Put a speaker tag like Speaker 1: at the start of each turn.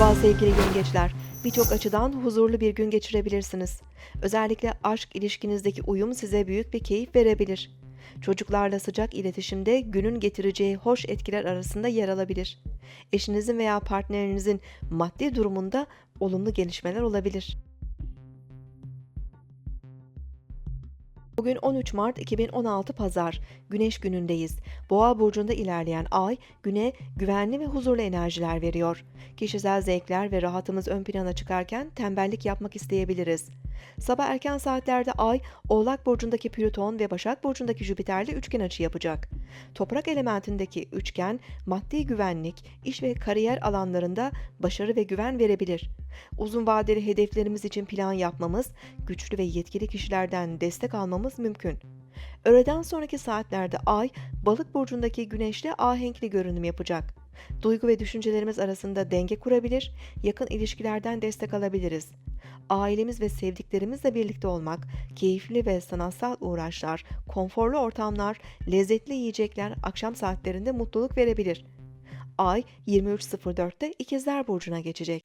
Speaker 1: Merhaba sevgili yengeçler. Birçok açıdan huzurlu bir gün geçirebilirsiniz. Özellikle aşk ilişkinizdeki uyum size büyük bir keyif verebilir. Çocuklarla sıcak iletişimde günün getireceği hoş etkiler arasında yer alabilir. Eşinizin veya partnerinizin maddi durumunda olumlu gelişmeler olabilir. Bugün 13 Mart 2016 Pazar, Güneş günündeyiz. Boğa burcunda ilerleyen ay, güne güvenli ve huzurlu enerjiler veriyor. Kişisel zevkler ve rahatımız ön plana çıkarken tembellik yapmak isteyebiliriz. Sabah erken saatlerde ay, Oğlak burcundaki Plüton ve Başak burcundaki Jüpiter'le üçgen açı yapacak. Toprak elementindeki üçgen, maddi güvenlik, iş ve kariyer alanlarında başarı ve güven verebilir. Uzun vadeli hedeflerimiz için plan yapmamız, güçlü ve yetkili kişilerden destek almamız mümkün. Öğleden sonraki saatlerde Ay, Balık burcundaki Güneş'le ahenkli görünüm yapacak. Duygu ve düşüncelerimiz arasında denge kurabilir, yakın ilişkilerden destek alabiliriz. Ailemiz ve sevdiklerimizle birlikte olmak, keyifli ve sanatsal uğraşlar, konforlu ortamlar, lezzetli yiyecekler akşam saatlerinde mutluluk verebilir. Ay 23.04'te İkizler Burcu'na geçecek.